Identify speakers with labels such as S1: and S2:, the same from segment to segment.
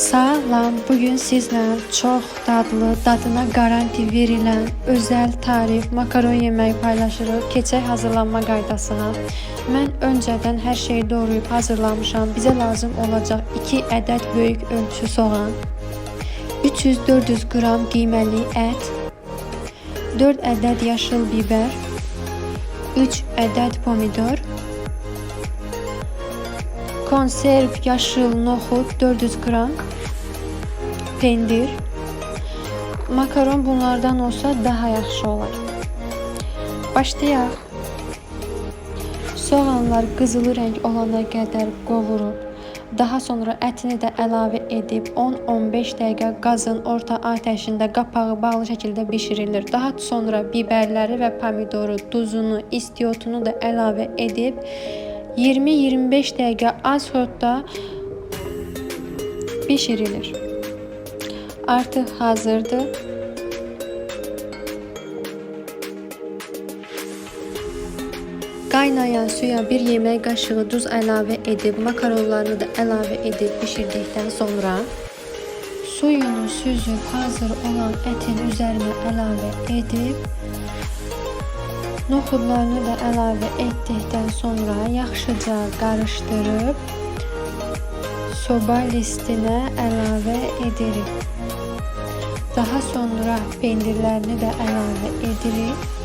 S1: Salam, bugün sizlə çox dadlı, dadına garanti verilən özəl tarif makaron yeməyi paylaşırıq. Keçək hazırlanma qaydasına. Mən öncədən hər şeyi doğrayıb hazırlamışam. Bizə lazım olacaq 2 ədəd böyük ölçü soğan, 300-400 qram qiyməli ət, 4 ədəd yaşıl biber, 3 ədəd pomidor, konserv yaşıl noxud 400 qram, pendir, makaron bunlardan olsa daha yaxşı olar. Başlayaq. Soğanlar qızılı rəng olana qədər qovurub, daha sonra ətini də əlavə edib 10-15 dəqiqə qazın orta atəşində qapağı bağlı şəkildə bişirilir. Daha sonra biberləri və pomidoru, duzunu, istiotunu da əlavə edib 20-25 dəqiqə az xodda bişirilir. Artıq hazırdır. Qaynayan suya bir yemək qaşığı duz əlavə edib, makaronlarını da əlavə edib bişirdikdən sonra suyunu süzüb hazır olan ətin üzərinə əlavə edib noxudlarını da əlavə etdikdən sonra yaxşıca qarışdırıb soba listinə əlavə edirik. Daha sonra pendirlərini də əlavə edirik.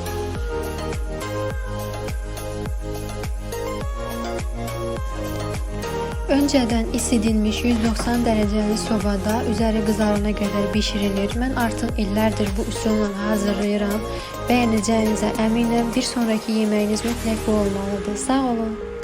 S1: Önceden isidilmiş 190 dereceli sobada üzeri kızarana kadar pişirilir. Ben artık illerdir bu üsulla hazırlayıram. Beğeneceğinize eminim. Bir sonraki yemeğiniz mutlaka bu olmalıdır. Sağ olun.